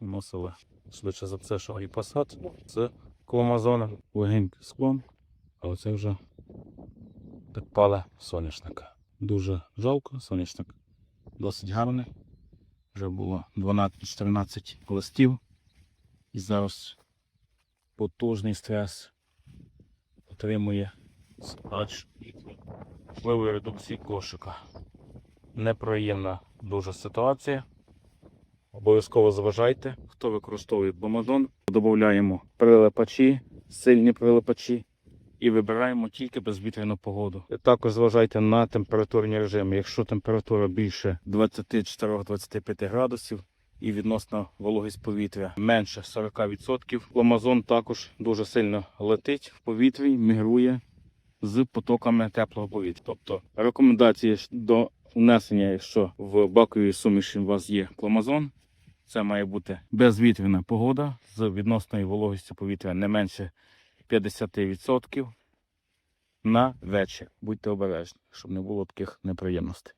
вносили швидше за все, що і посад з кломазона, легенький склон, а оце вже підпале соняшника. Дуже жалко, соняшник досить гарний. Вже було 12-14 листів. І зараз потужний стрес отримує скач і впливи редукції кошика. Неприємна дуже ситуація. Обов'язково зважайте, хто використовує бомазон. Додаємо прилипачі, сильні прилипачі і вибираємо тільки безвітряну погоду. Також зважайте на температурні режими. Якщо температура більше 24-25 градусів і відносна вологість повітря менше 40%, ломазон також дуже сильно летить в повітрі, мігрує з потоками теплого повітря. Тобто рекомендації до внесення, якщо в баковій суміші у вас є кломазон, це має бути безвітряна погода з відносною вологістю повітря не менше 50% на вечір. Будьте обережні, щоб не було таких неприємностей.